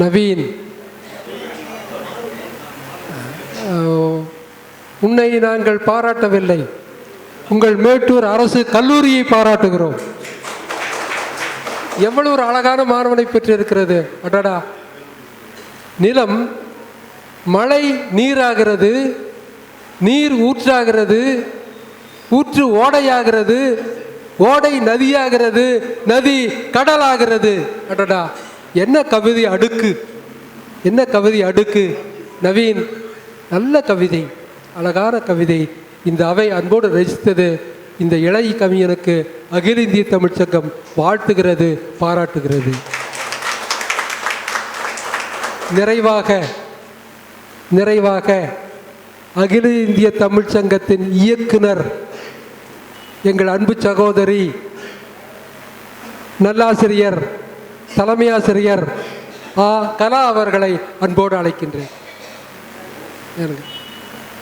நவீன். உன்னை நாங்கள் பாராட்டவில்லை. உங்கள் மேட்டூர் அரசு கல்லூரியை பாராட்டுகிறோம். எவ்வளவு ஒரு அழகான மாணவனை பெற்றிருக்கிறது. அடடா. நிலம் மழை நீராகிறது நீர் ஊற்றாகிறது ஊற்று ஓடையாகிறது ஓடை நதியாகிறது நதி கடலாகிறது. அடடா. என்ன கவிதை அடுக்கு? என்ன கவிதை அடுக்கு? நவீன் நல்ல கவிதை அழகான கவிதை. இந்த அவை அன்போடு ரசித்தது இந்த இளைய கவிஞனுக்கு அகில இந்திய தமிழ்ச்சங்கம் வாழ்த்துகிறது பாராட்டுகிறது. நிறைவாக நிறைவாக அகில இந்திய தமிழ்ச் சங்கத்தின் இயக்குனர் எங்கள் அன்பு சகோதரி நல்லாசிரியர் தலைமை ஆசிரியர் கலா அவர்களை அன்போடு அழைக்கின்றேன். எனக்கு